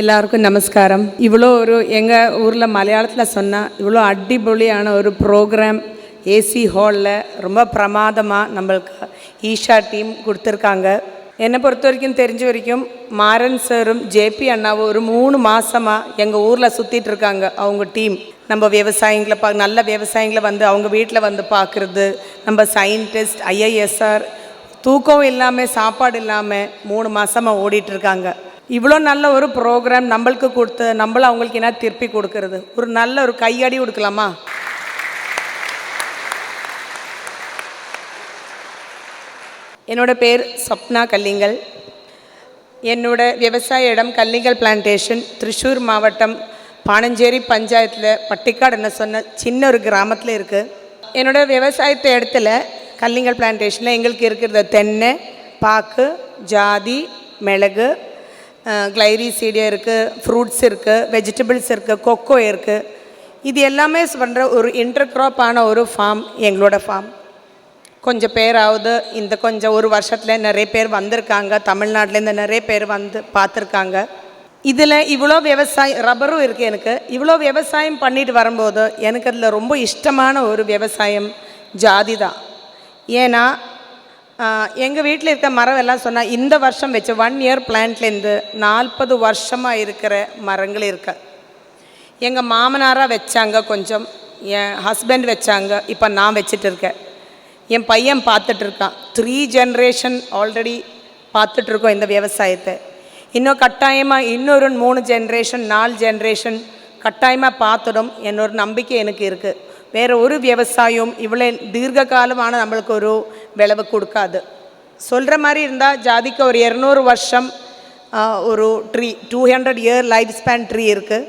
எல்லாருக்கும் நமஸ்காரம். இவ்வளோ ஒரு எங்கள் ஊரில் மலையாளத்தில் சொன்னால் இவ்வளோ அடிபொலியான ஒரு ப்ரோக்ராம் ஏசி ஹாலில் ரொம்ப பிரமாதமாக நம்மளுக்கு ஈஷா டீம் கொடுத்துருக்காங்க. என்னை பொறுத்த வரைக்கும் தெரிஞ்ச வரைக்கும் மாறன் சாரும் ஜேபி அண்ணாவும் ஒரு மூணு மாதமாக எங்கள் ஊரில் சுற்றிட்டு இருக்காங்க அவங்க டீம் நம்ம விவசாயிங்களை பா நல்ல விவசாயிங்களை வந்து அவங்க வீட்டில் வந்து பார்க்குறது நம்ம சயின்டிஸ்ட் ஐஐஎஸ்ஆர் தூக்கம் இல்லாமல் சாப்பாடு இல்லாமல் மூணு மாதமாக ஓடிட்டுருக்காங்க இவ்வளோ நல்ல ஒரு ப்ரோக்ராம் நம்மளுக்கு கொடுத்து நம்மள அவங்களுக்கு என்ன திருப்பி கொடுக்கறது? ஒரு நல்ல ஒரு கையடி கொடுக்கலாமா? என்னோட பேர் சப்னா கல்லிங்கல். என்னோட விவசாய இடம் கல்லிங்கல் பிளான்டேஷன் திருச்சூர் மாவட்டம் பாணஞ்சேரி பஞ்சாயத்தில் பட்டிக்காடு என்ன சொன்ன சின்ன ஒரு கிராமத்தில் இருக்குது என்னோட விவசாயத்தை இடத்துல கல்லிங்கல் பிளான்டேஷனில் எங்களுக்கு இருக்கிறது தென்னை பாக்கு ஜாதி மிளகு கிளைரி சீடியம் இருக்குது ஃப்ரூட்ஸ் இருக்குது வெஜிடபிள்ஸ் இருக்குது கொக்கோ இருக்குது இது எல்லாமே பண்ணுற ஒரு இன்டர்க்ராப்பான ஒரு ஃபார்ம் எங்களோட ஃபார்ம் கொஞ்சம் பேராவது இந்த கொஞ்சம் ஒரு வருஷத்தில் நிறைய பேர் வந்திருக்காங்க. தமிழ்நாட்டிலேருந்து நிறைய பேர் வந்து பார்த்துருக்காங்க. இதில் இவ்வளோ விவசாயம் ரப்பரும் இருக்குது எனக்கு. இவ்வளோ விவசாயம் பண்ணிட்டு வரும்போது எனக்கு அதில் ரொம்ப இஷ்டமான ஒரு விவசாயம் ஜாதி தான். ஏன்னா எங்கள் வீட்டில் இருக்க மரம் எல்லாம் சொன்னால் இந்த வருஷம் வச்ச ஒன் இயர் பிளான்ட்லேருந்து நாற்பது வருஷமாக இருக்கிற மரங்கள் இருக்கு. எங்கள் மாமனாராக வச்சாங்க கொஞ்சம் என் ஹஸ்பண்ட் வச்சாங்க இப்போ நான் வச்சுட்டு இருக்கேன். என் பையன் பார்த்துட்டு இருக்கான். த்ரீ ஜென்ரேஷன் ஆல்ரெடி பார்த்துட்ருக்கோம் இந்த விவசாயத்தை. இன்னும் கட்டாயமாக இன்னொரு மூணு ஜென்ரேஷன் நாலு ஜென்ரேஷன் கட்டாயமாக பார்த்துடும் என்னொரு நம்பிக்கை எனக்கு இருக்குது வேறு ஒரு விவசாயம் இவ்வளோ தீர்க்க காலமான நம்மளுக்கு ஒரு விளைவு கொடுக்காது. சொல்கிற மாதிரி இருந்தால் ஜாதிக்கு ஒரு இரநூறு வருஷம் ஒரு tree two hundred year life span tree இருக்குது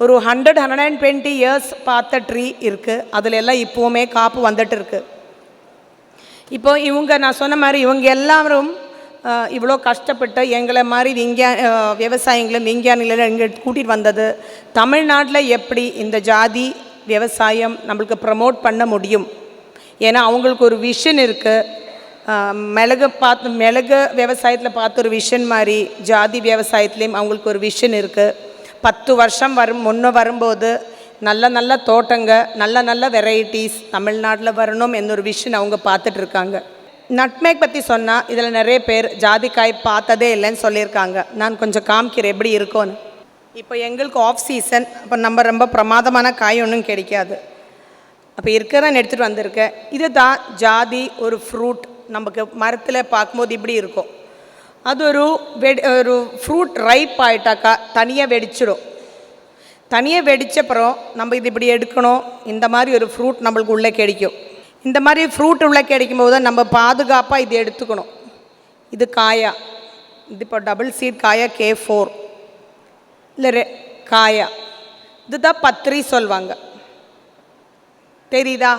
ஒரு hundred hundred and twenty years பார்த்த ட்ரீ இருக்குது அதில் எல்லாம் இப்போவுமே காப்பு வந்துட்டு இருக்குது இப்போ இவங்க நான் சொன்ன மாதிரி இவங்க எல்லாரும் இவ்வளோ கஷ்டப்பட்டு எங்களை மாதிரி விஞ்ஞா விவசாயிங்களும் விவசாயிகளும் விஞ்ஞானிகளும் இங்கே கூட்டிகிட்டு வந்தது. தமிழ்நாட்டில் எப்படி இந்த ஜாதி விவசாயம் நம்மளுக்கு ப்ரமோட் பண்ண முடியும்? ஏன்னா அவங்களுக்கு ஒரு விஷன் இருக்குது மிளகு பார்த்து மிளகு விவசாயத்தில் பார்த்த ஒரு விஷன் மாதிரி ஜாதி விவசாயத்துலேயும் அவங்களுக்கு ஒரு விஷன் இருக்குது பத்து வருஷம் வரும் முன்னே வரும்போது நல்ல நல்ல தோட்டங்க நல்ல நல்ல வெரைட்டிஸ் தமிழ்நாட்டில் வரணும் என்னொரு விஷன் அவங்க பார்த்துட்டு இருக்காங்க. நட்மேக் பற்றி சொன்னால் இதில் நிறைய பேர் ஜாதிக்காய் பார்த்ததே இல்லைன்னு சொல்லியிருக்காங்க. நான் கொஞ்சம் காமிக்கிறேன் எப்படி இருக்கும்னு. இப்போ எங்களுக்கு ஆஃப் சீசன் அப்போ நம்ம ரொம்ப பிரமாதமான காய் ஒன்றும் கிடைக்காது. அப்போ இருக்கிறதான் எடுத்துகிட்டு வந்திருக்கேன். இது தான் ஜாதி ஒரு ஃப்ரூட் நமக்கு மரத்தில் பார்க்கும்போது இப்படி இருக்கும். அது ஒரு வெடி ஒரு ஃப்ரூட் ரைப் ஆயிட்டாக்கா தனியாக வெடிச்சிடும். தனியாக வெடிச்சப்புறம் நம்ம இது இப்படி எடுக்கணும். இந்த மாதிரி ஒரு ஃப்ரூட் நம்மளுக்கு உள்ளே கிடைக்கும். இந்த மாதிரி ஃப்ரூட் உள்ளே கிடைக்கும் போது தான் நம்ம பாதுகாப்பாக இது எடுத்துக்கணும். இது காயா. இது இப்போ டபுள் சீட் காயா கே ஃபோர் இல்லை ரெ காயா. இதுதான் பத்திரி சொல்லுவாங்க. தெரியுதா?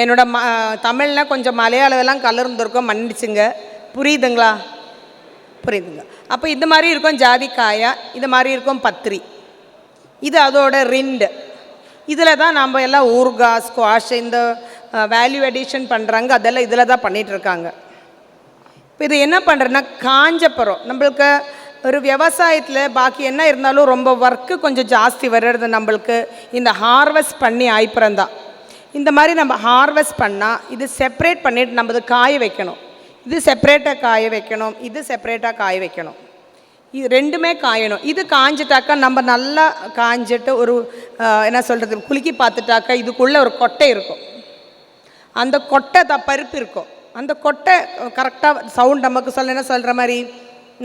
என்னோட ம தமிழ்னா கொஞ்சம் மலையாளம்லாம் கலர்ந்துருக்கோம் மன்னிச்சுங்க. புரியுதுங்களா? புரியுதுங்க. அப்போ இது மாதிரி இருக்கும் ஜாதி இது மாதிரி இருக்கும் பத்திரி. இது அதோட ரிண்டு. இதில் தான் நம்ம எல்லாம் ஊர்கா ஸ்குவாஷ் இந்த வேல்யூ எடிஷன் பண்ணுறாங்க அதெல்லாம் இதில் தான் பண்ணிகிட்ருக்காங்க இப்போ இது என்ன பண்ணுறேன்னா காஞ்சப்புறம் நம்மளுக்கு ஒரு விவசாயத்தில் பாக்கி என்ன இருந்தாலும் ரொம்ப ஒர்க்கு கொஞ்சம் ஜாஸ்தி வர்றது நம்மளுக்கு இந்த ஹார்வெஸ்ட் பண்ணி ஆய்ப்புறந்தான் இந்த மாதிரி நம்ம ஹார்வெஸ்ட் பண்ணால் இது செப்பரேட் பண்ணிட்டு நம்ம இது காய வைக்கணும். இது செப்பரேட்டாக காய வைக்கணும். இது செப்பரேட்டாக காய வைக்கணும். இது ரெண்டுமே காயணும். இது காஞ்சிட்டாக்கா நம்ம நல்லா காஞ்சிட்டு ஒரு என்ன சொல்கிறது குலுக்கி பார்த்துட்டாக்கா இதுக்குள்ளே ஒரு கொட்டை இருக்கும். அந்த கொட்டை த பருப்பு இருக்கும். அந்த கொட்டை கரெக்டாக சவுண்ட் நமக்கு சொல்ல என்ன சொல்கிற மாதிரி?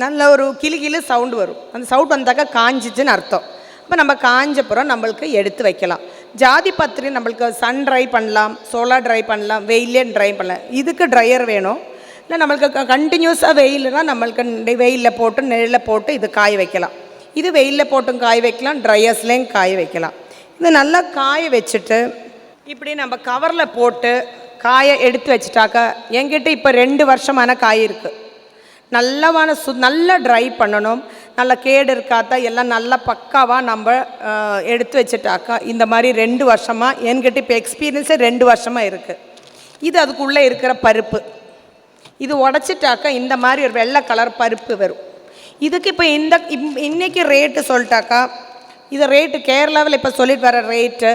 நல்ல ஒரு கிளி கிளி சவுண்டு வரும். அந்த சவுண்ட் வந்தாக்கா காஞ்சிச்சுன்னு அர்த்தம். அப்போ நம்ம காஞ்சப்புறம் நம்மளுக்கு எடுத்து வைக்கலாம். ஜாதி பத்திரி நம்மளுக்கு சன் ட்ரை பண்ணலாம் சோலார் ட்ரை பண்ணலாம் வெயிலே ட்ரை பண்ணலாம். இதுக்கு ட்ரையர் வேணும். இல்லை நம்மளுக்கு கண்டினியூஸாக வெயில்னா நம்மளுக்கு வெயிலில் போட்டு நிழலில் போட்டு இது காய வைக்கலாம். இது வெயிலில் போட்டும் காய வைக்கலாம் ட்ரையர்ஸ்லேயும் காய வைக்கலாம். இது நல்லா காய வச்சுட்டு இப்படி நம்ம கவரில் போட்டு காயை எடுத்து வச்சுட்டாக்கா என்கிட்ட இப்போ ரெண்டு வருஷமான காய் இருக்குது நல்லவான சு நல்லா ட்ரை பண்ணணும். நல்ல கேடு இருக்காத்தா எல்லாம் நல்லா பக்காவாக நம்ம எடுத்து வச்சுட்டாக்கா இந்த மாதிரி ரெண்டு வருஷமாக என்கிட்ட இப்போ எக்ஸ்பீரியன்ஸே ரெண்டு வருஷமாக இருக்குது இது அதுக்குள்ளே இருக்கிற பருப்பு. இது உடச்சிட்டாக்கா இந்த மாதிரி ஒரு வெள்ளை கலர் பருப்பு வரும். இதுக்கு இப்போ இந்த இம்- இன்னைக்கு ரேட்டு சொல்லிட்டாக்கா இது ரேட்டு கேரளாவில் இப்போ சொல்லிட்டு வர ரேட்டு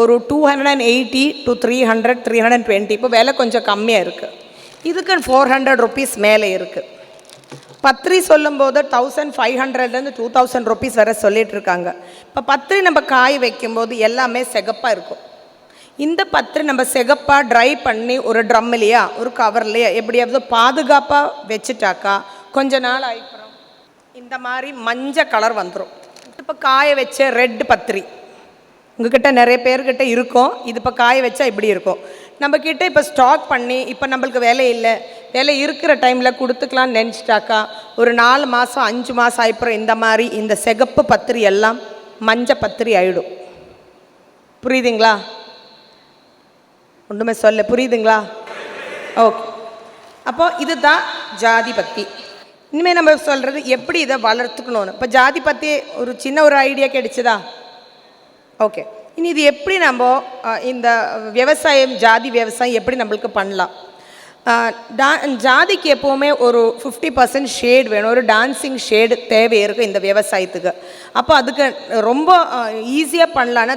ஒரு two hundred and eighty to three hundred three hundred and twenty இப்போ விலை கொஞ்சம் கம்மியாக இருக்குது இதுக்கு ஃபோர் ஹண்ட்ரட் ருபீஸ் மேலே இருக்குது பத்திரி சொல்லும்போது தௌசண்ட் ஃபைவ் ஹண்ட்ரட்லேருந்து டூ தௌசண்ட் ருபீஸ் வரை சொல்லிட்டு இருக்காங்க இப்போ பத்திரி நம்ம காய வைக்கும்போது எல்லாமே சிகப்பாக இருக்கும். இந்த பத்திரி நம்ம சிகப்பாக ட்ரை பண்ணி ஒரு ட்ரம்லையா ஒரு கவர்லையா எப்படியாவது பாதுகாப்பாக வச்சுட்டாக்கா கொஞ்ச நாள் ஆயிப்புறம் இந்த மாதிரி மஞ்சள் கலர் வந்துடும் இப்போ காய வச்ச ரெட் பத்திரி உங்ககிட்ட நிறைய பேர்கிட்ட இருக்கும். இது இப்போ காய வச்சா இப்படி இருக்கும். நம்மக்கிட்ட இப்போ ஸ்டாக் பண்ணி இப்போ நம்மளுக்கு வேலை இல்லை. வேலை இருக்கிற டைமில் கொடுத்துக்கலாம்னு நினச்சிட்டாக்கா ஒரு நாலு மாதம் அஞ்சு மாதம் ஆயிப்புறம் இந்த மாதிரி இந்த சிகப்பு பத்திரி எல்லாம் மஞ்சள் பத்திரி ஆகிடும் புரியுதுங்களா? ஒன்றுமே சொல்ல புரியுதுங்களா? ஓகே அப்போ இதுதான் ஜாதி பத்தி. இனிமேல் நம்ம சொல்கிறது எப்படி இதை வளர்த்துக்கணும்னு. இப்போ ஜாதி பற்றி ஒரு சின்ன ஒரு ஐடியா கிடைச்சதா? ஓகே இனி இது எப்படி நம்ம இந்த விவசாயம் ஜாதி விவசாயம் எப்படி நம்மளுக்கு பண்ணலாம்? டா- ஜாதிக்கு எப்போவுமே ஒரு ஃபிஃப்டி பர்சன்ட் ஷேட் வேணும். ஒரு டான்சிங் ஷேடு தேவை இருக்குது இந்த விவசாயத்துக்கு. அப்போ அதுக்கு ரொம்ப ஈஸியாக பண்ணலான்னா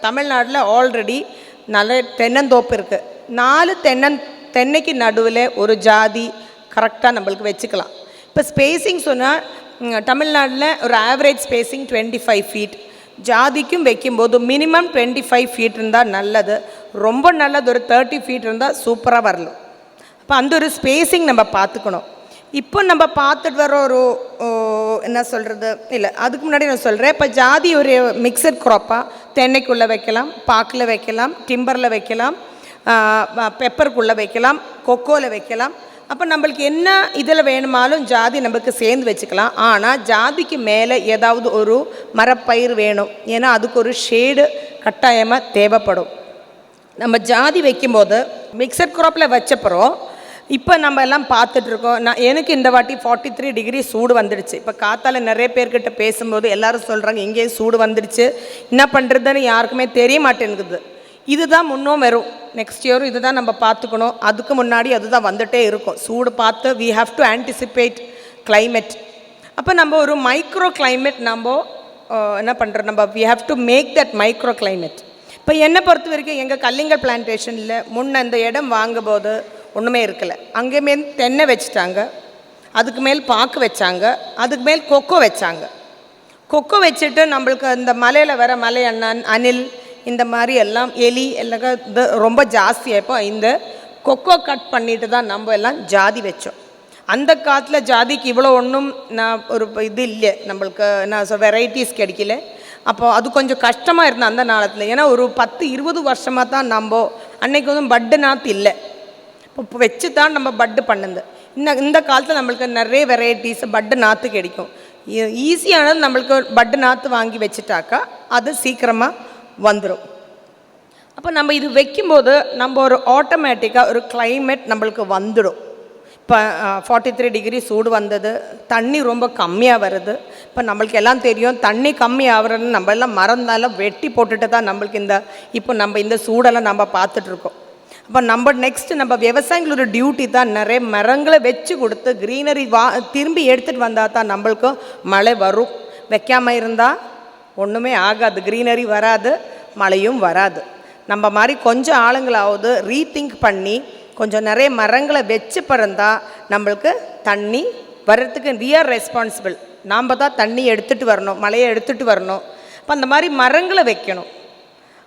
தமிழ்நாட்டில் ஆல்ரெடி நல்ல தென்னந்தோப்பு இருக்குது நாலு தென்னன் தென்னைக்கு நடுவில் ஒரு ஜாதி கரெக்டாக நம்மளுக்கு வச்சுக்கலாம். இப்போ ஸ்பேசிங் சொன்னால் தமிழ்நாட்டில் ஒரு average spacing twenty five feet ஜாதிக்கும் வைக்கும்போது மினிமம் டுவெண்ட்டி ஃபைவ் ஃபீட் இருந்தால் நல்லது. ரொம்ப நல்லது ஒரு தேர்ட்டி ஃபீட் இருந்தால் சூப்பராக வரலாம். அப்போ அந்த ஒரு ஸ்பேஸிங் நம்ம பார்த்துக்கணும். இப்போ நம்ம பார்த்துட்டு வர ஒரு என்ன சொல்கிறது இல்லை அதுக்கு முன்னாடி நான் சொல்கிறேன் இப்போ ஜாதி ஒரு மிக்சட் க்ராப்பாக தென்னைக்குள்ளே வைக்கலாம் பாக்கில் வைக்கலாம் டிம்பரில் வைக்கலாம் பெப்பருக்குள்ளே வைக்கலாம் கொக்கோவில் வைக்கலாம். அப்போ நம்மளுக்கு என்ன இதில் வேணுமாலும் ஜாதி நம்மளுக்கு சேர்ந்து வச்சுக்கலாம். ஆனால் ஜாதிக்கு மேலே ஏதாவது ஒரு மரப்பயிர் வேணும். ஏன்னா அதுக்கு ஒரு ஷேடு கட்டாயமாக தேவைப்படும். நம்ம ஜாதி வைக்கும்போது மிக்சட் க்ராப்பில் வச்சப்புறம் இப்போ நம்ம எல்லாம் பார்த்துட்ருக்கோம். நான் எனக்கு இந்த வாட்டி ஃபார்ட்டி த்ரீ டிகிரி சூடு வந்துடுச்சு. இப்போ காத்தால் நிறைய பேர்கிட்ட பேசும்போது எல்லோரும் சொல்கிறாங்க இங்கேயே சூடு வந்துடுச்சு. என்ன பண்ணுறதுன்னு யாருக்குமே தெரிய மாட்டேங்குது இதுதான் முன்னும் வரும். நெக்ஸ்ட் இயரும் இதுதான் நம்ம பார்த்துக்கணும். அதுக்கு முன்னாடி அதுதான் வந்துகிட்டே இருக்கும். சூடு பார்த்து we have to anticipate climate அப்போ நம்ம ஒரு மைக்ரோ கிளைமேட் நம்ம என்ன பண்ணுறோம் நம்ம we have to make that micro climate இப்போ என்னை பொறுத்த வரைக்கும் எங்கள் கல்லிங்கல் பிளான்டேஷனில் முன்ன இந்த இடம் வாங்கும்போது ஒன்றுமே இருக்கலை. அங்கேயுமே தென்னை வச்சுட்டாங்க. அதுக்கு மேல் பாக்கு வச்சாங்க. அதுக்கு மேல் கொக்கோ வச்சாங்க. கொக்கோ வச்சுட்டு நம்மளுக்கு இந்த மலையில் வர மலை அண்ணன் அனில் இந்த மாதிரி எல்லாம் எலி எல்லாம் இது ரொம்ப ஜாஸ்தியாக இப்போ இந்த கொக்கோ கட் பண்ணிட்டு தான் நம்ம எல்லாம் ஜாதி வச்சோம். அந்த காலத்தில் ஜாதிக்கு இவ்வளோ ஒன்றும் நான் ஒரு இது இல்லை. நம்மளுக்கு நான் சொல் வெரைட்டிஸ் கிடைக்கல. அப்போ அது கொஞ்சம் கஷ்டமாக இருந்தது அந்த நாளத்தில். ஏன்னா ஒரு பத்து இருபது வருஷமாக தான் நம்ம அன்னைக்கு வந்து பட்டு நாற்று இல்லை. இப்போ வச்சு தான் நம்ம பட்டு பண்ணுது. இந்த இந்த காலத்தில் நம்மளுக்கு நிறைய வெரைட்டிஸ் பட்டு நாற்று கிடைக்கும். ஈஸியானது நம்மளுக்கு பட்டு நாற்று வாங்கி வச்சுட்டாக்கா அது சீக்கிரமாக வந்துடும் அப்போ நம்ம இது வைக்கும்போது நம்ம ஒரு ஆட்டோமேட்டிக்காக ஒரு கிளைமேட் நம்மளுக்கு வந்துடும். இப்போ ஃபார்ட்டி த்ரீ டிகிரி சூடு வந்தது தண்ணி ரொம்ப கம்மியாக வருது. இப்போ நம்மளுக்கு எல்லாம் தெரியும் தண்ணி கம்மி ஆகுறதுன்னு நம்ம எல்லாம் மறந்தாலும் வெட்டி போட்டுட்டு தான் நம்மளுக்கு இந்த இப்போ நம்ம இந்த சூடெல்லாம் நம்ம பார்த்துட்ருக்கோம் அப்போ நம்ம நெக்ஸ்ட்டு நம்ம விவசாயிகளோட டியூட்டி தான் நிறைய மரங்களை வச்சு கொடுத்து க்ரீனரி வா திரும்பி எடுத்துகிட்டு வந்தால் தான் நம்மளுக்கு மழை வரும். வைக்காமல் இருந்தால் ஒன்றுமே ஆகாது. க்ரீனரி வராது மழையும் வராது. நம்ம மாதிரி கொஞ்சம் ஆளுங்களாவது ரீதிங்க் பண்ணி கொஞ்சம் நிறைய மரங்களை வச்சு பிறந்தால் நம்மளுக்கு தண்ணி வர்றதுக்கு ரியர் ரெஸ்பான்சிபிள் நாம் தான் தண்ணி எடுத்துகிட்டு வரணும் மழையை எடுத்துகிட்டு வரணும். அப்போ அந்த மாதிரி மரங்களை வைக்கணும்.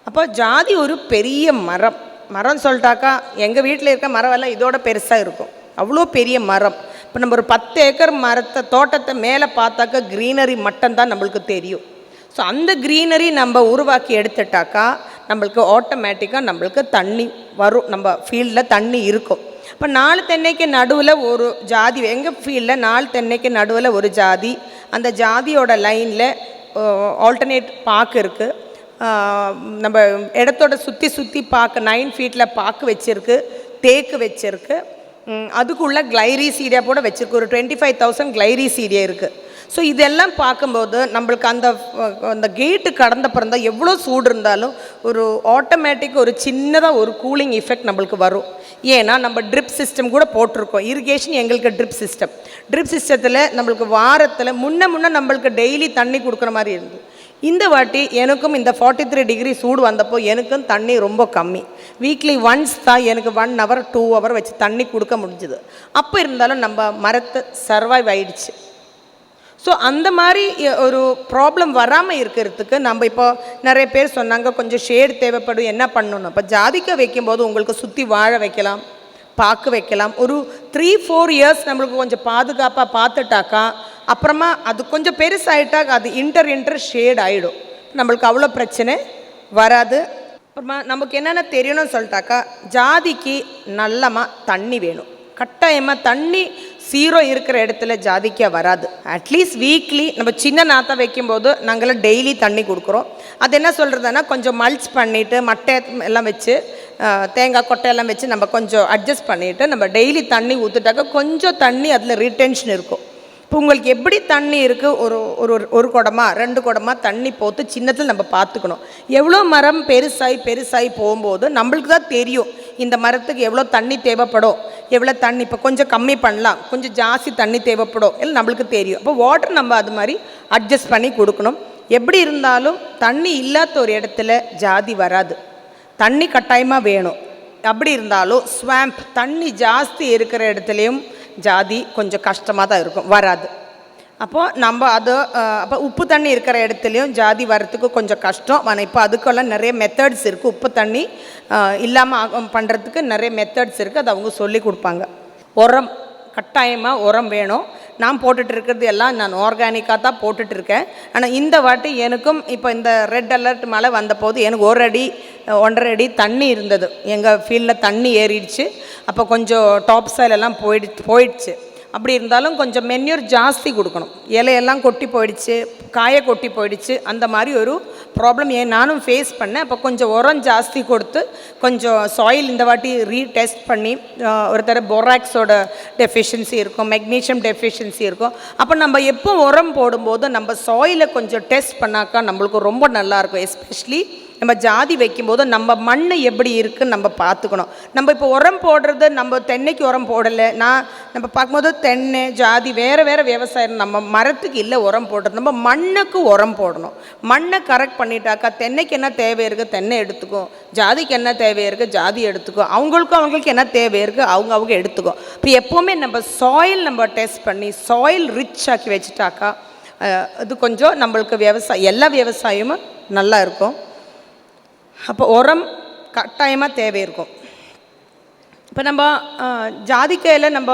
அப்போ ஜாதி ஒரு பெரிய மரம். மரம் சொல்லிட்டாக்கா எங்கள் வீட்டில் இருக்க மரம் எல்லாம் இதோட பெருசாக இருக்கும். அவ்வளோ பெரிய மரம். இப்போ நம்ம ஒரு பத்து ஏக்கர் மரத்தை தோட்டத்தை மேலே பார்த்தாக்கா க்ரீனரி மட்டும்தான் நம்மளுக்கு தெரியும். ஸோ அந்த க்ரீனரி நம்ம உருவாக்கி எடுத்துட்டாக்கா நம்மளுக்கு ஆட்டோமேட்டிக்காக நம்மளுக்கு தண்ணி வரும். நம்ம ஃபீல்டில் தண்ணி இருக்கும். இப்போ நாலு தென்னைக்கு நடுவில் ஒரு ஜாதி எங்கள் ஃபீல்டில் நாலு தென்னைக்கு நடுவில் ஒரு ஜாதி அந்த ஜாதியோட லைனில் ஆல்டர்னேட் பாக்கு இருக்குது நம்ம இடத்தோட சுற்றி சுற்றி பாக்கு நைன் ஃபீட்டில் பாக்கு வச்சுருக்கு தேக்கு வச்சுருக்கு. அதுக்குள்ளே கிளைரி கிளைரீசீரியா கூட வச்சுருக்கு. ஒரு டுவெண்ட்டி ஃபைவ் தௌசண்ட் கிளைரீசீரியா இருக்குது ஸோ இதெல்லாம் பார்க்கும்போது நம்மளுக்கு அந்த அந்த கேட்டு கடந்த பிறந்தா எவ்வளோ சூடு இருந்தாலும் ஒரு ஆட்டோமேட்டிக் ஒரு சின்னதாக ஒரு கூலிங் எஃபெக்ட் நம்மளுக்கு வரும். ஏன்னா நம்ம ட்ரிப் சிஸ்டம் கூட போட்டிருக்கோம். இரிகேஷன் எங்களுக்கு ட்ரிப் சிஸ்டம் ட்ரிப் சிஸ்டத்தில் நம்மளுக்கு வாரத்தில் முன்ன முன்ன நம்மளுக்கு டெய்லி தண்ணி கொடுக்குற மாதிரி இருந்தது. இந்த வாட்டி எனக்கும் இந்த ஃபார்ட்டி த்ரீ டிகிரி சூடு வந்தப்போ எனக்கும் தண்ணி ரொம்ப கம்மி. வீக்லி ஒன்ஸ் தான் எனக்கு ஒன் ஹவர் டூ ஹவர் வச்சு தண்ணி கொடுக்க முடிஞ்சுது. அப்போ இருந்தாலும் நம்ம மரத்தை சர்வைவ் ஆயிடுச்சு. ஸோ அந்த மாதிரி ஒரு ப்ராப்ளம் வராமல் இருக்கிறதுக்கு நம்ம இப்போ நிறைய பேர் சொன்னாங்க கொஞ்சம் ஷேட் தேவைப்படும் என்ன பண்ணணும்? இப்போ ஜாதிக்க வைக்கும்போது உங்களுக்கு சுற்றி வாழ வைக்கலாம் பாக்கு வைக்கலாம். ஒரு த்ரீ ஃபோர் இயர்ஸ் நம்மளுக்கு கொஞ்சம் பாதுகாப்பாக பார்த்துட்டாக்கா அப்புறமா அது கொஞ்சம் பெருசாகிட்டா அது இன்டர் இன்டர் ஷேட் ஆகிடும் நம்மளுக்கு அவ்வளோ பிரச்சனை வராது. அப்புறமா நமக்கு என்னென்ன தெரியணும்னு சொல்லிட்டாக்கா ஜாதிக்கு நல்லமாக தண்ணி வேணும். கட்டாயமாக தண்ணி சீரோ இருக்கிற இடத்துல ஜாதிக்காய் வராது. அட்லீஸ்ட் வீக்லி நம்ம சின்ன நாற்றை வைக்கும்போது நாங்களாம் டெய்லி தண்ணி கொடுக்குறோம். அது என்ன சொல்கிறதுனா கொஞ்சம் மல்ச் பண்ணிவிட்டு மட்டை எல்லாம் வச்சு தேங்காய் கொட்டையெல்லாம் வச்சு நம்ம கொஞ்சம் அட்ஜஸ்ட் பண்ணிவிட்டு நம்ம டெய்லி தண்ணி ஊற்றுட்டாக்க கொஞ்சம் தண்ணி அதில் ரிட்டென்ஷன் இருக்கும். இப்போ உங்களுக்கு எப்படி தண்ணி இருக்குது ஒரு ஒரு ஒரு குடமா ரெண்டு குடமா தண்ணி போட்டு சின்னத்தில் நம்ம பார்த்துக்கணும். எவ்வளோ மரம் பெருசாகி பெருசாகி போகும்போது நம்மளுக்கு தான் தெரியும். இந்த மரத்துக்கு எவ்வளோ தண்ணி தேவைப்படும்? எவ்வளோ தண்ணி? இப்போ கொஞ்சம் கம்மி பண்ணலாம். கொஞ்சம் ஜாஸ்தி தண்ணி தேவைப்படும். இல்லை நம்மளுக்கு தெரியும். அப்போ வாட்டர் நம்ம அது மாதிரி அட்ஜஸ்ட் பண்ணி கொடுக்கணும். எப்படி இருந்தாலும் தண்ணி இல்லாத ஒரு இடத்துல ஜாதி வராது. தண்ணி கட்டாயமாக வேணும். அப்படி இருந்தாலும் ஸ்வாம்ப் தண்ணி ஜாஸ்தி இருக்கிற இடத்துலையும் ஜாதி கொஞ்சம் கஷ்டமாக தான் இருக்கும். வராது. அப்போது நம்ம அது அப்போ உப்பு தண்ணி இருக்கிற இடத்துலையும் ஜாதி வர்றதுக்கு கொஞ்சம் கஷ்டம். ஆனால் இப்போ அதுக்கெல்லாம் நிறைய மெத்தட்ஸ் இருக்குது உப்பு தண்ணி இல்லாமல் பண்ணுறதுக்கு நிறைய மெத்தட்ஸ் இருக்குது அது அவங்க சொல்லி கொடுப்பாங்க. உரம் கட்டாயமாக உரம் வேணும். நான் போட்டுட்டு இருக்கிறது எல்லாம் நான் ஆர்கானிக்காக தான் போட்டுட்ருக்கேன் ஆனால் இந்த வாட்டி எனக்கும் இப்போ இந்த ரெட் அலர்ட் மழை வந்தபோது எனக்கு ஒரு அடி ஒன்றரை அடி தண்ணி இருந்தது. எங்கள் ஃபீல்டில் தண்ணி ஏறிடுச்சு. அப்போ கொஞ்சம் டாப் சைலெல்லாம் போயிடு போயிடுச்சு. அப்படி இருந்தாலும் கொஞ்சம் மென்யூர் ஜாஸ்தி கொடுக்கணும். இலையெல்லாம் கொட்டி போயிடுச்சு காய கொட்டி போயிடுச்சு அந்த மாதிரி ஒரு ப்ராப்ளம் ஏன் நானும் ஃபேஸ் பண்ணேன். அப்போ கொஞ்சம் உரம் ஜாஸ்தி கொடுத்து கொஞ்சம் சாயில் இந்த வாட்டி ரீடெஸ்ட் பண்ணி ஒரு தர பொராக்ஸோட டெஃபிஷியன்சி இருக்கும் மெக்னீஷியம் டெஃபிஷியன்சி இருக்கும். அப்போ நம்ம எப்போ உரம் போடும்போது நம்ம சாயிலை கொஞ்சம் டெஸ்ட் பண்ணாக்கா நம்மளுக்கு ரொம்ப நல்லாயிருக்கும் எஸ்பெஷலி நம்ம ஜாதி வைக்கும்போது நம்ம மண் எப்படி இருக்குன்னு நம்ம பார்த்துக்கணும். நம்ம இப்போ உரம் போடுறது நம்ம தென்னைக்கு உரம் போடலை. நான் நம்ம பார்க்கும்போது தென்னை ஜாதி வேறு வேறு விவசாயம் நம்ம மரத்துக்கு இல்லை உரம் போடுறது. நம்ம மண்ணுக்கு உரம் போடணும். மண்ணை கரெக்ட் பண்ணிட்டாக்கா தென்னைக்கு என்ன தேவை இருக்குது தென்னை எடுத்துக்கும் ஜாதிக்கு என்ன தேவை இருக்குது ஜாதி எடுத்துக்கும் அவங்களுக்கும் அவங்களுக்கு என்ன தேவை இருக்குது அவங்க அவங்க எடுத்துக்கும் இப்போ எப்போவுமே நம்ம சாயில் நம்ம டெஸ்ட் பண்ணி சாயில் ரிச் ஆக்கி வச்சுட்டாக்கா அது கொஞ்சம் நம்மளுக்கு விவசாயம் எல்லா விவசாயமும் நல்லா இருக்கும். அப்போ உரம் கட்டாயமாக தேவை இருக்கும் இப்போ நம்ம ஜாதிக்காயில் நம்ம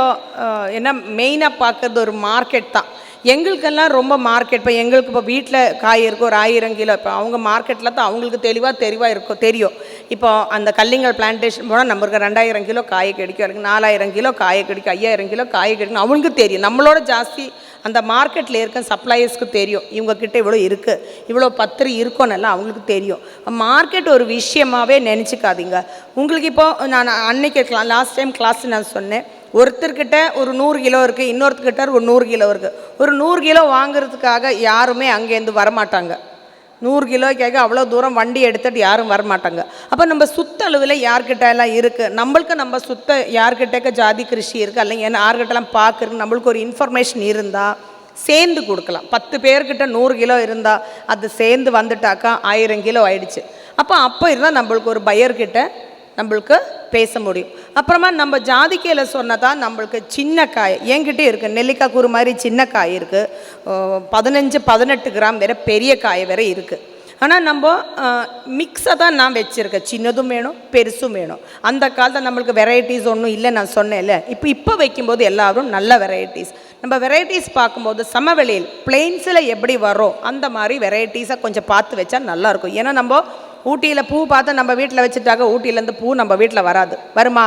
என்ன மெயினாக பார்க்குறது ஒரு மார்க்கெட் தான். எங்களுக்கெல்லாம் ரொம்ப மார்க்கெட் இப்போ எங்களுக்கு இப்போ வீட்டில் காய் இருக்கும் ஒரு ஆயிரம் கிலோ. இப்போ அவங்க மார்க்கெட்டில் தான் அவங்களுக்கு தெளிவாக தெளிவாக இருக்கும் தெரியும். இப்போ அந்த கல்லிங்கல் பிளான்டேஷன் போனால் நம்மளுக்கு ரெண்டாயிரம் கிலோ காய் கிடைக்கும். நாலாயிரம் கிலோ காயை கிடைக்கும் ஐயாயிரம் கிலோ காயை கிடைக்கும். அவங்களுக்கு தெரியும். நம்மளோட ஜாஸ்தி அந்த மார்க்கெட்டில் இருக்க சப்ளையர்ஸ்க்கு தெரியும். இவங்கக்கிட்ட இவ்வளோ இருக்குது இவ்வளோ பத்திரி இருக்கோன்னெல்லாம் அவங்களுக்கு தெரியும். மார்க்கெட் ஒரு விஷயமாவே நினச்சிக்காதீங்க. உங்களுக்கு இப்போது நான் அன்னைக்கு லாஸ்ட் டைம் கிளாஸ் நான் சொன்னேன். ஒருத்தர்கிட்ட ஒரு நூறு கிலோ இருக்குது இன்னொருத்தர்கிட்ட ஒரு நூறு கிலோ இருக்குது ஒரு நூறு கிலோ வாங்குறதுக்காக யாருமே அங்கேருந்து வரமாட்டாங்க. நூறு கிலோ கிலோக்காக அவ்வளோ தூரம் வண்டி எடுத்துட்டு யாரும் வரமாட்டாங்க. அப்போ நம்ம சுத்தளவில் யார்கிட்ட எல்லாம் இருக்குது நம்மளுக்கு நம்ம சுத்த யார்கிட்டக்க ஜாதி கிருஷி இருக்குது அல்லைங்க ஏன்னா யார்கிட்டலாம் பார்க்குறது நம்மளுக்கு ஒரு இன்ஃபர்மேஷன் இருந்தால் சேர்ந்து கொடுக்கலாம். பத்து பேர்கிட்ட நூறு கிலோ இருந்தால் அது சேர்ந்து வந்துட்டாக்கா ஆயிரம் கிலோ ஆயிடுச்சு. அப்போ அப்போ இருந்தால் நம்மளுக்கு ஒரு பயர்கிட்ட நம்மளுக்கு பேச முடியும். அப்புறமா நம்ம ஜாதிக்கையில் சொன்னதா நம்மளுக்கு சின்ன காய். என்கிட்ட இருக்குது நெல்லிக்காய் கூறு மாதிரி சின்ன காய் இருக்குது பதினஞ்சு பதினெட்டு கிராம் வேற பெரிய காய் வேற இருக்குது ஆனால் நம்ம மிக்ஸை தான் நான் வச்சுருக்கேன். சின்னதும் வேணும் பெருசும் வேணும். அந்த காலத்தில் நம்மளுக்கு வெரைட்டிஸ் ஒன்றும் இல்லை நான் சொன்னேன்ல. இப்போ இப்போ வைக்கும்போது எல்லாரும் நல்ல வெரைட்டிஸ் நம்ம வெரைட்டிஸ் பார்க்கும்போது சமவெளியில் பிளெயின்ஸில் எப்படி வரும் அந்த மாதிரி வெரைட்டிஸை கொஞ்சம் பார்த்து வச்சா நல்லாயிருக்கும் ஏன்னா நம்ம ஊட்டியில் பூ பார்த்து நம்ம வீட்டில் வச்சுட்டாக்க ஊட்டியிலேருந்து பூ நம்ம வீட்டில் வராது. வருமா?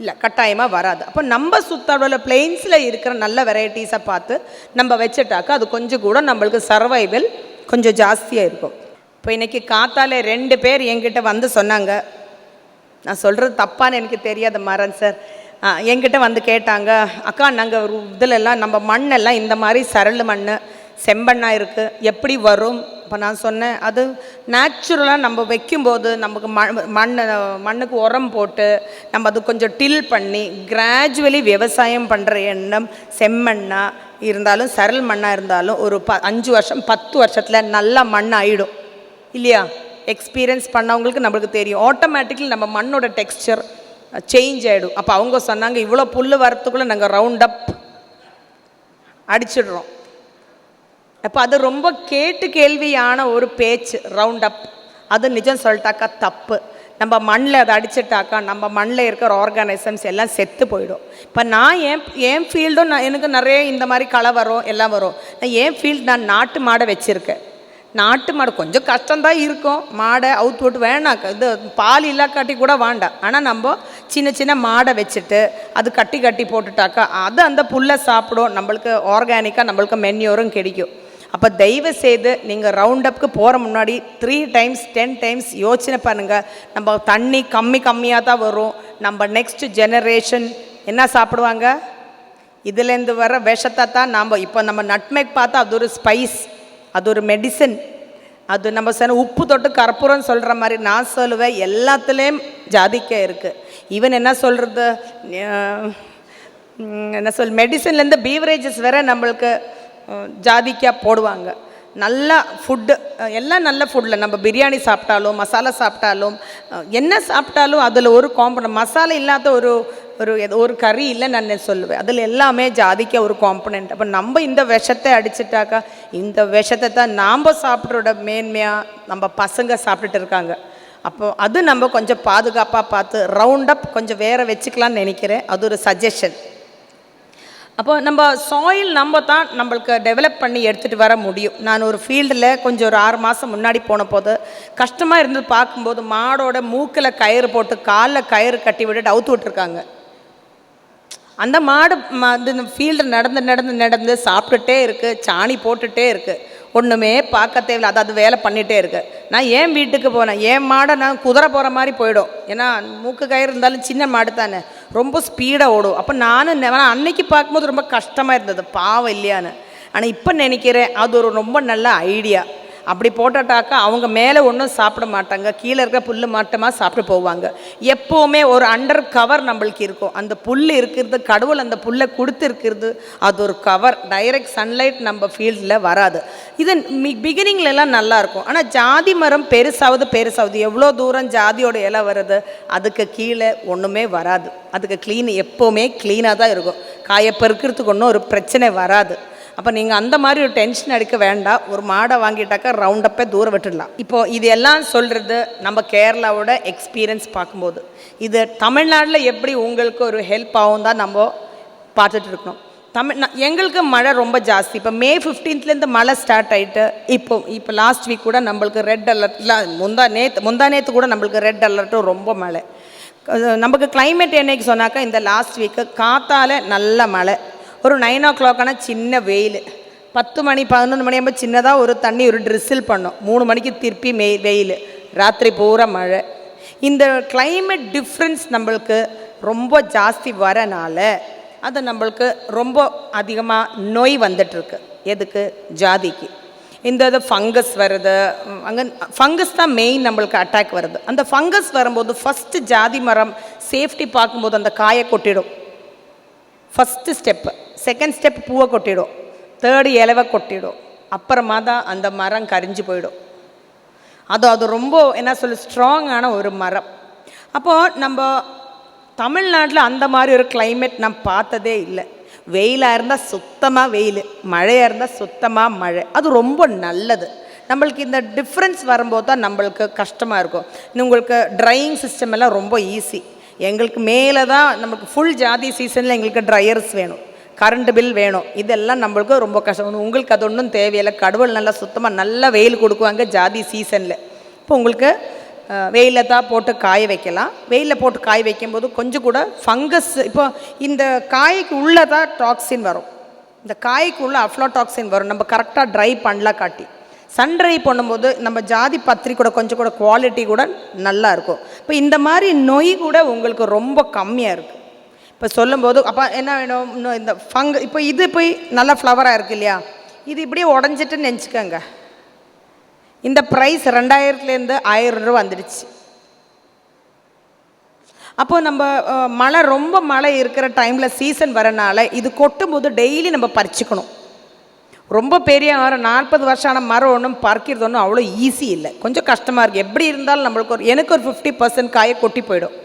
இல்லை கட்டாயமாக வராது. அப்போ நம்ம சுத்தளவில் பிளெயின்ஸில் இருக்கிற நல்ல வெரைட்டிஸை பார்த்து நம்ம வச்சுட்டாக்க அது கொஞ்சம் கூட நம்மளுக்கு சர்வைவல் கொஞ்சம் ஜாஸ்தியாக இருக்கும். இப்போ இன்றைக்கி காத்தால ரெண்டு பேர் என்கிட்ட வந்து சொன்னாங்க. நான் சொல்கிறது தப்பான்னு எனக்கு தெரியாத மரம் சார். என்கிட்ட வந்து கேட்டாங்க. அக்கா நாங்கள் ஒரு இதிலெல்லாம் நம்ம மண்ணெல்லாம் இந்த மாதிரி சரளு மண் செம்பண்ணாக இருக்குது எப்படி வரும்? அப்போ நான் சொன்னேன் அது நேச்சுரலாக நம்ம வைக்கும்போது நமக்கு மண் மண்ணை மண்ணுக்கு உரம் போட்டு நம்ம அது கொஞ்சம் டில் பண்ணி கிராஜுவலி விவசாயம் பண்ணுற எண்ணம் செம்மண்ணாக இருந்தாலும் சரல் மண்ணாக இருந்தாலும் ஒரு ப அஞ்சு வருஷம் பத்து வருஷத்தில் நல்லா மண் ஆகிடும் இல்லையா? எக்ஸ்பீரியன்ஸ் பண்ணவங்களுக்கு நம்மளுக்கு தெரியும். ஆட்டோமேட்டிக்கலி நம்ம மண்ணோட டெக்ஸ்சர் சேஞ்ச் ஆகிடும் அப்போ அவங்க சொன்னாங்க இவ்வளோ புல் வரத்துக்குள்ளே நாங்கள் ரவுண்ட் அப் அடிச்சிடுறோம். அப்போ அது ரொம்ப கேட்டு கேள்வியான ஒரு பேச்சு ரவுண்ட் அப் அது நிஜம் சொல்லிட்டாக்கா தப்பு. நம்ம மண்ணில் அதை அடிச்சிட்டாக்கா நம்ம மண்ணில் இருக்கிற ஆர்கானிசம்ஸ் எல்லாம் செத்து போயிடும். இப்போ நான் என் என் ஃபீல்டும் நான் எனக்கு நிறைய இந்த மாதிரி களை வரும் எல்லாம் வரும். நான் என் ஃபீல்டு நான் நாட்டு மாடை வச்சுருக்கேன். நாட்டு மாடு கொஞ்சம் கஷ்டம்தான் இருக்கும். மாடை அவுத்து விட்டு வேணாம். இது பால் இல்லா கட்டி கூட வேண்டாம். ஆனால் நம்ம சின்ன சின்ன மாடை வச்சுட்டு அது கட்டி கட்டி போட்டுட்டாக்கா அது அந்த புல்லை சாப்பிடும். நம்மளுக்கு ஆர்கானிக்காக நம்மளுக்கு மென்யூரும் கிடைக்கும். அப்போ தயவு செய்து நீங்கள் ரவுண்ட் போகிற முன்னாடி த்ரீ டைம்ஸ் டென் டைம்ஸ் யோசனை பண்ணுங்கள் நம்ம தண்ணி கம்மி கம்மியாக தான் வரும். நம்ம நெக்ஸ்ட் ஜெனரேஷன் என்ன சாப்பிடுவாங்க? இதுலேருந்து வர விஷத்தை தான் நாம் இப்போ நம்ம நட்மேக் பார்த்தா அது ஒரு ஸ்பைஸ் அது ஒரு மெடிசன் அது நம்ம சொன்ன உப்பு தொட்டு கற்பூரம் சொல்கிற மாதிரி நான் சொல்லுவேன். எல்லாத்துலேயும் ஜாதிக்க இருக்குது ஈவன் என்ன சொல்கிறது என்ன சொல் மெடிசன்லேருந்து பீவரேஜஸ் வேற நம்மளுக்கு ஜாதிக்காக போடுவாங்க. நல்ல ஃபுட்டு எல்லாம் நல்ல ஃபுட்டில் நம்ம பிரியாணி சாப்பிட்டாலும் மசாலா சாப்பிட்டாலும் என்ன சாப்பிட்டாலும் அதில் ஒரு காம்பனண்ட் மசாலா இல்லாத ஒரு ஒரு எது- ஒரு கறி இல்லை நான் சொல்லுவேன். அதில் எல்லாமே ஜாதிக்க ஒரு காம்பனண்ட் அப்போ நம்ம இந்த விஷத்தை அடிச்சிட்டாக்கா இந்த விஷத்தை தான் நாம் சாப்பிட்றோட மேன்மையாக நம்ம பசங்க சாப்பிட்டுட்டு இருக்காங்க. அப்போ அது நம்ம கொஞ்சம் பாதுகாப்பாக பார்த்து ரவுண்ட் அப் கொஞ்சம் வேற வச்சுக்கலாம்னு நினைக்கிறேன். அது ஒரு சஜஷன் அப்போ நம்ம சாயில் நம்ம தான் நம்மளுக்கு டெவலப் பண்ணி எடுத்துகிட்டு வர முடியும். நான் ஒரு ஃபீல்டில் கொஞ்சம் ஒரு ஆறு மாதம் முன்னாடி போன போது கஷ்டமாக இருந்து பார்க்கும்போது மாடோட மூக்கில் கயிறு போட்டு காலில் கயிறு கட்டி விட்டுட்டு அவுத்து விட்டுருக்காங்க. அந்த மாடு ம- இந்த ஃபீல்டு நடந்து நடந்து நடந்து சாப்பிட்டுட்டே இருக்குது சாணி போட்டுகிட்டே இருக்குது ஒன்றுமே பார்க்க தேவையில்ல. அது அது வேலை பண்ணிகிட்டே இருக்கு. நான் ஏன் வீட்டுக்கு போனேன்? என் மாடை நான் குதிரை போகிற மாதிரி போயிடும். ஏன்னா மூக்கு கயிறு இருந்தாலும் சின்ன மாடு தானே. ரொம்ப ஸ்பீடாக ஓடும். அப்போ நானும் நான் அன்னைக்கு பார்க்கும்போது ரொம்ப கஷ்டமாக இருந்தது. பாவம் இல்லையான்னு. ஆனால் இப்போ நினைக்கிறேன் அது ஒரு ரொம்ப நல்ல ஐடியா அப்படி போட்டுட்டாக்கா அவங்க மேலே ஒன்றும் சாப்பிட மாட்டாங்க. கீழே இருக்க புல் மாட்டமாக சாப்பிட்டு போவாங்க. எப்போவுமே ஒரு அண்டர் கவர் நம்மளுக்கு இருக்கும். அந்த புல் இருக்கிறது கடவுள் அந்த புல்லை கொடுத்துருக்கிறது அது ஒரு கவர் டைரக்ட் சன்லைட் நம்ம ஃபீல்டில் வராது. இது பிகினிங்லலாம் நல்லாயிருக்கும் ஆனால் ஜாதி மரம் பெருசாவது பெருசாவது. எவ்வளோ தூரம் ஜாதியோட இலை வருது அதுக்கு கீழே ஒன்றுமே வராது. அதுக்கு க்ளீன் எப்போவுமே க்ளீனாக தான் இருக்கும். காய பெருக்கிறதுக்கு ஒன்றும் ஒரு பிரச்சனை வராது. அப்போ நீங்கள் அந்த மாதிரி ஒரு டென்ஷன் எடுக்க வேண்டாம். ஒரு மாடை வாங்கிட்டாக்கா ரவுண்டப்பே தூரம் விட்டுடலாம். இப்போ இது எல்லாம் சொல்கிறது நம்ம கேரளாவோட எக்ஸ்பீரியன்ஸ் பார்க்கும்போது. இது தமிழ்நாட்டில் எப்படி உங்களுக்கு ஒரு ஹெல்ப் ஆகும் தான் நம்ம பார்த்துட்டு இருக்கணும். தமிழ் எங்களுக்கு மழை ரொம்ப ஜாஸ்தி. இப்போ மே ஃபிஃப்டீன்த்லேருந்து மழை ஸ்டார்ட் ஆகிட்டு இப்போ இப்போ லாஸ்ட் வீக் கூட நம்மளுக்கு ரெட் அலர்ட்லாம் முந்தா நேற்று முந்தா நேற்று கூட நம்மளுக்கு ரெட் அலர்ட்டும் ரொம்ப மழை. நமக்கு கிளைமேட் என்னைக்கு சொன்னாக்கா இந்த லாஸ்ட் வீக்கு காற்றால் நல்ல மழை. ஒரு நைன் ஓ கிளாக்கான சின்ன வெயில். பத்து மணி பதினொன்று மணி ஆகும்போது சின்னதாக ஒரு தண்ணி ஒரு ட்ரிஸ்ஸில் பண்ணோம். மூணு மணிக்கு திருப்பி மெய் வெயில். ராத்திரி பூரா மழை. இந்த கிளைமேட் டிஃப்ரென்ஸ் நம்மளுக்கு ரொம்ப ஜாஸ்தி வரனால அது நம்மளுக்கு ரொம்ப அதிகமாக நோய் வந்துட்டுருக்கு. எதுக்கு? ஜாதிக்கு. இந்த இது ஃபங்கஸ் வருது. அங்கே ஃபங்கஸ் தான் மெயின் நம்மளுக்கு அட்டாக் வருது. அந்த ஃபங்கஸ் வரும்போது ஃபஸ்ட்டு ஜாதி மரம் சேஃப்டி பார்க்கும்போது அந்த காயை கொட்டிடும். ஃபஸ்ட்டு ஸ்டெப்பு செகண்ட் ஸ்டெப் பூவை கொட்டிடும். தேர்டு இலவை கொட்டிடும். அப்புறமா தான் அந்த மரம் கரிஞ்சு போயிடும். அது அது ரொம்ப என்ன சொல்லு ஸ்ட்ராங்கான ஒரு மரம். அப்போது நம்ம தமிழ்நாட்டில் அந்த மாதிரி ஒரு கிளைமேட் நான் பார்த்ததே இல்லை. வெயிலாக இருந்தால் சுத்தமாக வெயில் மழையாக இருந்தால் சுத்தமாக மழை. அது ரொம்ப நல்லது. நம்மளுக்கு இந்த டிஃப்ரென்ஸ் வரும்போது தான் நம்மளுக்கு கஷ்டமாக இருக்கும். உங்களுக்கு ட்ரையிங் சிஸ்டம் எல்லாம் ரொம்ப ஈஸி எங்களுக்கு மேலே தான் நமக்கு ஃபுல் ஜாதி சீசனில் எங்களுக்கு ட்ரையர்ஸ் வேணும். கரண்ட் பில் வேணும். இதெல்லாம் நம்மளுக்கு ரொம்ப கஷ்டம். உங்களுக்கு அது ஒன்றும் தேவையில்லை. கடவுள் நல்லா சுத்தமாக நல்லா வெயில் கொடுக்குவாங்க ஜாதி சீசனில் இப்போ உங்களுக்கு வெயிலில் தான் போட்டு காய வைக்கலாம். வெயிலில் போட்டு காய வைக்கும்போது கொஞ்சம் கூட ஃபங்கஸ் இப்போ இந்த காய்க்கு உள்ளே தான் டாக்ஸின் வரும். இந்த காய்க்கு உள்ள அஃப்ளோடாக்சின் வரும். நம்ம கரெக்டாக ட்ரை பண்ணலாம் காட்டி. சன் ட்ரை பண்ணும்போது நம்ம ஜாதி பத்திரி கூட கொஞ்சம் கூட குவாலிட்டி கூட நல்லா இருக்கும். இப்போ இந்த மாதிரி நோய் கூட உங்களுக்கு ரொம்ப கம்மியாக இருக்குது இப்போ சொல்லும்போது அப்போ என்ன வேணும்? இன்னும் இந்த ஃபங்கு இப்போ இது போய் நல்லா ஃப்ளவராக இருக்கு இல்லையா? இது இப்படியே உடஞ்சிட்டுன்னு நினச்சிக்கோங்க இந்த ப்ரைஸ் ரெண்டாயிரத்துலேருந்து ஆயிரம் ரூபா வந்துடுச்சு. அப்போது நம்ம மழை ரொம்ப மழை இருக்கிற டைமில் சீசன் வரனால இது கொட்டும் போது டெய்லி நம்ம பறிச்சுக்கணும். ரொம்ப பெரிய மரம் நாற்பது வருஷம் ஆன மரம் ஒன்றும் பறிக்கிறது ஒன்றும் அவ்வளோ ஈஸி இல்லை. கொஞ்சம் கஷ்டமாக இருக்குது எப்படி இருந்தாலும் நம்மளுக்கு ஒரு எனக்கு ஒரு ஃபிஃப்டி பர்சன்ட் காயை கொட்டி போயிடும்.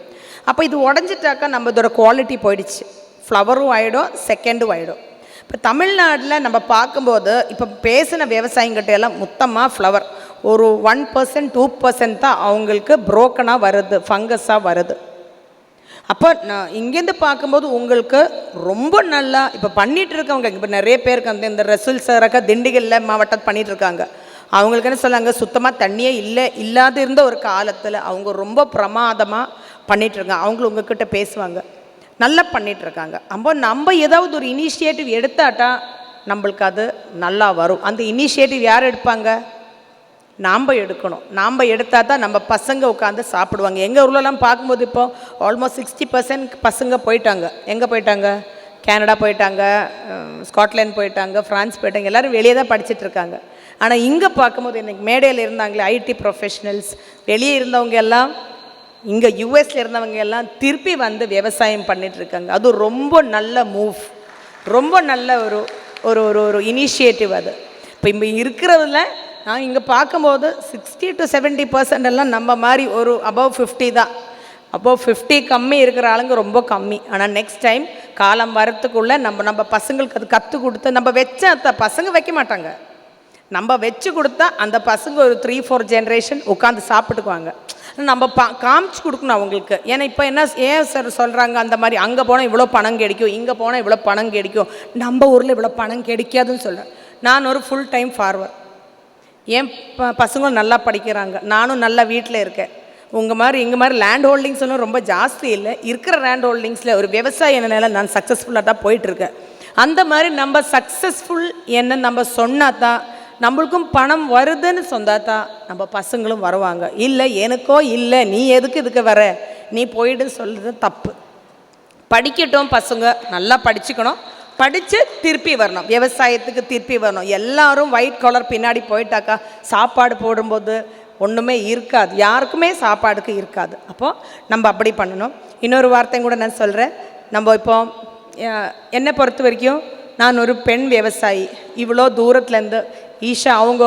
அப்போ இது உடஞ்சிட்டாக்கா நம்ம இதோட குவாலிட்டி போயிடுச்சு. ஃப்ளவரும் ஆகிடும் செகண்டும் ஆகிடும் இப்போ தமிழ்நாட்டில் நம்ம பார்க்கும்போது இப்போ பேசின விவசாயிங்கிட்ட எல்லாம் மொத்தமாக ஃப்ளவர் ஒரு ஒன் பர்சன்ட் டூ பர்சன்ட் தான் அவங்களுக்கு புரோக்கனாக வருது ஃபங்கஸாக வருது. அப்போ நான் இங்கேருந்து பார்க்கும்போது உங்களுக்கு ரொம்ப நல்லா இப்போ பண்ணிகிட்டு இருக்கவங்க இப்போ நிறைய பேருக்கு அந்த இந்த ரசூல் சாரக்கா திண்டிகல்ல மாவட்டம் பண்ணிகிட்ருக்காங்க இருக்காங்க அவங்களுக்கு என்ன சொல்லுவாங்க சுத்தமாக தண்ணியே இல்லை இல்லாத இருந்த ஒரு காலத்தில் அவங்க ரொம்ப பிரமாதமாக பண்ணிகிட்ருக்காங்க அவங்களும் உங்ககிட்ட பேசுவாங்க. நல்லா பண்ணிகிட்ருக்காங்க அப்போ நம்ம ஏதாவது ஒரு இனிஷியேட்டிவ் எடுத்தாட்டா நம்மளுக்கு அது நல்லா வரும். அந்த இனிஷியேட்டிவ் யார் எடுப்பாங்க? நாம் எடுக்கணும். நாம் எடுத்தால் தான் நம்ம பசங்க உட்காந்து சாப்பிடுவாங்க. எங்கள் ஊர்லலாம் பார்க்கும்போது இப்போ ஆல்மோஸ்ட் சிக்ஸ்டி பர்சன்ட் பசங்க போயிட்டாங்க. எங்கே போயிட்டாங்க? கேனடா போயிட்டாங்க ஸ்காட்லாண்ட் போயிட்டாங்க ஃப்ரான்ஸ் போயிட்டாங்க. எல்லோரும் வெளியே தான் படிச்சுட்டு இருக்காங்க ஆனால் இங்கே பார்க்கும்போது எனக்கு மேடையில் இருந்தாங்களே ஐடி ப்ரொஃபஷனல்ஸ் வெளியே இருந்தவங்க எல்லாம் இங்கே யூஎஸ்ல இருந்தவங்க எல்லாம் திருப்பி வந்து விவசாயம் பண்ணிட்டு இருக்காங்க. அது ரொம்ப நல்ல மூவ் ரொம்ப நல்ல ஒரு ஒரு ஒரு ஒரு இனிஷியேட்டிவ் அது. இப்போ இப்போ இருக்கிறதுல நான் இங்கே பார்க்கும்போது சிக்ஸ்டி டு செவன்ட்டி பர்சன்ட் எல்லாம் நம்ம மாதிரி ஒரு அபவ் ஃபிஃப்டி தான். அபவ் ஃபிஃப்டி கம்மி இருக்கிற ஆளுங்க ரொம்ப கம்மி. ஆனால் நெக்ஸ்ட் டைம் காலம் வரத்துக்குள்ளே நம்ம நம்ம பசங்களுக்கு அது கற்றுக் கொடுத்து நம்ம வச்ச அந்த பசங்க வைக்க மாட்டாங்க. நம்ம வச்சு கொடுத்தா அந்த பசங்க ஒரு த்ரீ ஃபோர் ஜென்ரேஷன் உட்காந்து சாப்பிட்டுக்குவாங்க. நம்ம பா காமிச்சு கொடுக்கணும் அவங்களுக்கு. ஏன்னா இப்போ என்ன ஏன் சார் சொல்கிறாங்க அந்த மாதிரி அங்கே போனால் இவ்வளோ பணம் கிடைக்கும் இங்கே போனால் இவ்வளோ பணம் கிடைக்கும் நம்ம ஊரில் இவ்வளோ பணம் கிடைக்காதுன்னு சொல்கிறேன் நான் ஒரு ஃபுல் டைம் ஃபார்வர் ஏன் ப பசங்களும் நல்லா படிக்கிறாங்க. நானும் நல்லா வீட்டில் இருக்கேன். உங்கள் மாதிரி இங்கே மாதிரி லேண்ட் ஹோல்டிங்ஸ் ஒன்றும் ரொம்ப ஜாஸ்தி இல்லை. இருக்கிற லேண்ட் ஹோல்டிங்ஸில் ஒரு விவசாய நிலையில நான் சக்ஸஸ்ஃபுல்லாக தான் போயிட்டுருக்கேன் அந்த மாதிரி நம்ம சக்ஸஸ்ஃபுல் என்ன நம்ம சொன்னால் தான் நம்மளுக்கும் பணம் வருதுன்னு சொந்தாத்தா நம்ம பசங்களும் வருவாங்க. இல்லை எனக்கோ இல்லை நீ எதுக்கு இதுக்கு வர? நீ போயிடுன்னு சொல்கிறது தப்பு. படிக்கட்டும் பசங்க நல்லா படிச்சுக்கணும். படித்து திருப்பி வரணும். விவசாயத்துக்கு திருப்பி வரணும். எல்லாரும் ஒயிட் கலர் பின்னாடி போயிட்டாக்கா சாப்பாடு போடும்போது ஒன்றுமே இருக்காது. யாருக்குமே சாப்பாடுக்கு இருக்காது. அப்போது நம்ம அப்படி பண்ணணும். இன்னொரு வார்த்தையும் கூட நான் சொல்கிறேன் நம்ம இப்போ என்னை பொறுத்த வரைக்கும் நான் ஒரு பெண் விவசாயி. இவ்வளோ தூரத்துலேருந்து ஈஷா அவங்க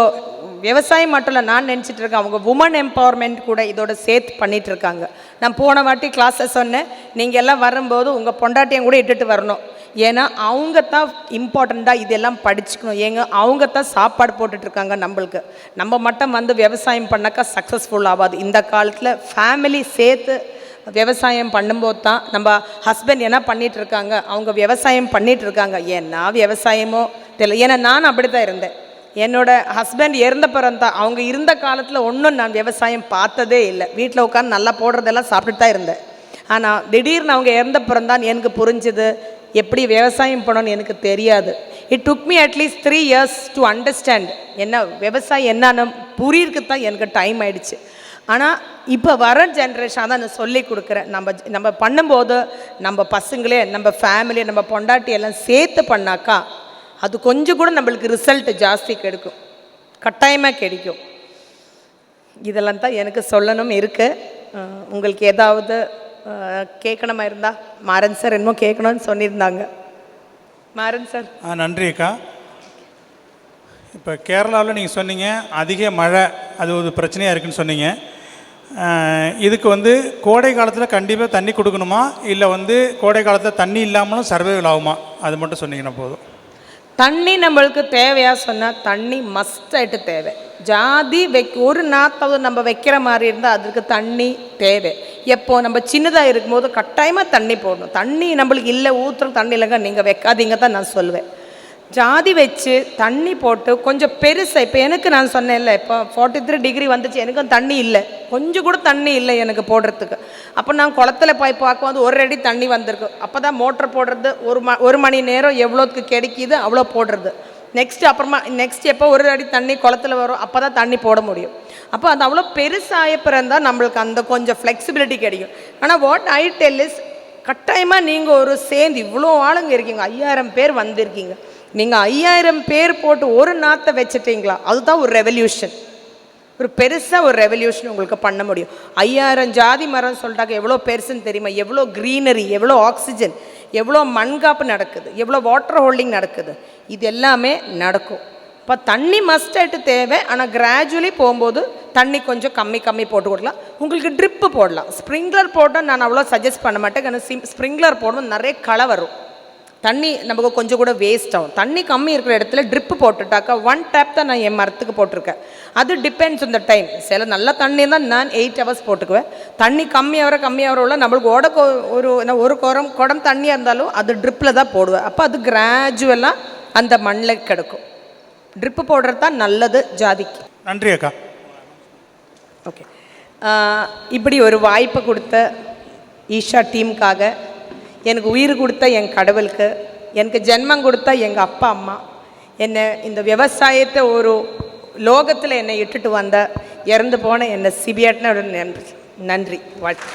விவசாயம் மட்டும் இல்லை நான் நினச்சிட்டு இருக்கேன் அவங்க உமன் எம்பவர்மெண்ட் கூட இதோட சேர்த்து பண்ணிகிட்டு இருக்காங்க. நான் போன வாட்டி கிளாஸை சொன்னேன் நீங்கள் எல்லாம் வரும்போது உங்கள் பொண்டாட்டியும் கூட இட்டுட்டு வரணும். ஏன்னா அவங்க தான் இம்பார்ட்டண்ட்டாக இதெல்லாம் படிச்சுக்கணும். ஏங்க அவங்க தான் சாப்பாடு போட்டுட்ருக்காங்க நம்மளுக்கு. நம்ம மட்டும் வந்து விவசாயம் பண்ணாக்கா சக்ஸஸ்ஃபுல் ஆகாது இந்த காலத்தில் ஃபேமிலி சேர்த்து விவசாயம் பண்ணும்போது தான் நம்ம ஹஸ்பண்ட் என்ன பண்ணிகிட்ருக்காங்க அவங்க விவசாயம் பண்ணிகிட்ருக்காங்க இருக்காங்க. ஏன்னா விவசாயமோ தெரியல. ஏன்னா நான் அப்படி தான் இருந்தேன். என்னோட ஹஸ்பண்ட் இறந்த பிறந்தா அவங்க இருந்த காலத்தில் ஒன்றும் நான் விவசாயம் பார்த்ததே இல்லை. வீட்டில் உட்காந்து நல்லா போடுறதெல்லாம் சாப்பிட்டுட்டு தான் இருந்தேன். ஆனால் திடீர்னு அவங்க இறந்த பிறந்தான் எனக்கு புரிஞ்சுது. எப்படி விவசாயம் பண்ணணும்னு எனக்கு தெரியாது. It took me at least three years to understand என்ன விவசாயம் என்னன்னு புரியறதுக்கு தான் எனக்கு டைம் ஆயிடுச்சு. ஆனால் இப்போ வர ஜென்ரேஷன் தான் நான் சொல்லி கொடுக்குறேன். நம்ம நம்ம பண்ணும்போது நம்ம பசங்களே நம்ம ஃபேமிலி நம்ம பொண்டாட்டி எல்லாம் சேர்த்து பண்ணாக்கா அது கொஞ்சம் கூட நம்மளுக்கு ரிசல்ட் ஜாஸ்தி கிடைக்கும். கட்டாயமாக கிடைக்கும். இதெல்லாம் தான் எனக்கு சொல்லணும் இருக்குது உங்களுக்கு ஏதாவது கேட்கணுமா இருந்தா? மாறன் சார் என்னமோ கேட்கணும்னு சொல்லியிருந்தாங்க. மாறன் சார். ஆ நன்றி அக்கா. இப்போ கேரளாவில் நீங்கள் சொன்னீங்க அதிக மழை அது ஒரு பிரச்சனையாக இருக்குன்னு சொன்னீங்க. இதுக்கு வந்து கோடை காலத்தில் கண்டிப்பாக தண்ணி கொடுக்கணுமா? இல்லை வந்து கோடை காலத்தில் தண்ணி இல்லாமலும் சர்வைவல் ஆகுமா? அது மட்டும் சொன்னீங்கன்னா போதும். தண்ணி நம்மளுக்கு தேவையா சொன்னால் தண்ணி மஸ்ட் ஆகிட்டு தேவை. ஜாதி வைக் ஒரு நாத்தாவது நம்ம வைக்கிற மாதிரி இருந்தால் அதுக்கு தண்ணி தேவை. எப்போ நம்ம சின்னதாக இருக்கும்போது கட்டாயமாக தண்ணி போடணும். தண்ணி நம்மளுக்கு இல்லை ஊற்றுற தண்ணி இல்லைங்க நீங்கள் வைக்காதீங்க தான் நான் சொல்லுவேன் ஜாதி வச்சு தண்ணி போட்டு கொஞ்சம் பெருசாக இப்போ எனக்கு நான் சொன்னேன்ல இப்போ ஃபார்ட்டி த்ரீ டிகிரி வந்துச்சு எனக்கும் தண்ணி இல்லை. கொஞ்சம் கூட தண்ணி இல்லை எனக்கு போடுறதுக்கு. அப்போ நான் குளத்துல போய் பார்க்கும்போது ஒரு அடி தண்ணி வந்திருக்கு. அப்போ தான் மோட்டர் போடுறது ஒரு ம ஒரு மணி நேரம் எவ்வளோத்துக்கு கிடைக்கிது அவ்வளோ போடுறது. நெக்ஸ்ட் அப்புறமா நெக்ஸ்ட் எப்போ ஒரு அடி தண்ணி குளத்துல வரும் அப்போ தான் தண்ணி போட முடியும். அப்போ அது அவ்வளோ பெருசாக பிறந்தான் நம்மளுக்கு அந்த கொஞ்சம் ஃப்ளெக்சிபிலிட்டி கிடைக்கும். ஆனால் வாட் ஐ டெல் இஸ் கட்டாயமாக நீங்கள் ஒரு சேர்ந்து இவ்வளோ ஆளுங்க இருக்கீங்க ஐயாயிரம் பேர் வந்திருக்கீங்க. நீங்கள் ஐயாயிரம் பேர் போட்டு ஒரு நாத்தை வச்சுட்டீங்களா? அதுதான் ஒரு ரெவல்யூஷன் ஒரு பெருசாக ஒரு ரெவல்யூஷன் உங்களுக்கு பண்ண முடியும். ஐயாயிரம் ஜாதி மரம் சொல்லிட்டாக்க எவ்வளோ பெருசுன்னு தெரியுமா? எவ்வளோ க்ரீனரி எவ்வளோ ஆக்சிஜன் எவ்வளோ மண்காப்பு நடக்குது எவ்வளோ வாட்டர் ஹோல்டிங் நடக்குது. இது எல்லாமே நடக்கும். இப்போ தண்ணி மஸ்டாயிட்டு தேவை. ஆனால் கிராஜுவலி போகும்போது தண்ணி கொஞ்சம் கம்மி கம்மி போட்டு கொடுக்கலாம். உங்களுக்கு ட்ரிப்பு போடலாம். ஸ்ப்ரிங்க்லர் போட்டால் நான் அவ்வளோ சஜஸ்ட் பண்ண மாட்டேன். ஏன்னா ஸ்ப்ரிங்க்லர் போடும்போது நிறைய களை வரும். தண்ணி நமக்கு கொஞ்சம் கூட வேஸ்ட் ஆகும். தண்ணி கம்மி இருக்கிற இடத்துல ட்ரிப்பு போட்டுட்டாக்கா ஒன் டேப் தான் நான் என் மரத்துக்கு போட்டிருக்கேன். அது டிபெண்ட்ஸ் இந்த டைம் சில நல்ல தண்ணி தான் நான் எயிட் ஹவர்ஸ் போட்டுக்குவேன். தண்ணி கம்மியாகிற உள்ள நம்மளுக்கு ஓட ஒரு ஒரு குடம் குடம் தண்ணியாக இருந்தாலும் அது ட்ரிப்பில் தான் போடுவேன். அப்போ அது கிராஜுவலாக அந்த மண்ணில் கிடக்கும். ட்ரிப்பு போடுறது தான் நல்லது ஜாதிக்கு. நன்றி அக்கா. ஓகே இப்படி ஒரு வாய்ப்பு கொடுத்த ஈஷா டீமுக்காக எனக்கு உயிர் கொடுத்த என் கடவுளுக்கு எனக்கு ஜென்மம் கொடுத்த எங்கள் அப்பா அம்மா. என்னை இந்த விவசாயத்தை ஒரு லோகத்தில் என்னை இட்டுட்டு வந்த இறந்து போன என்னை சிபியாட்டின நன்றி நன்றி வாழ்த்து.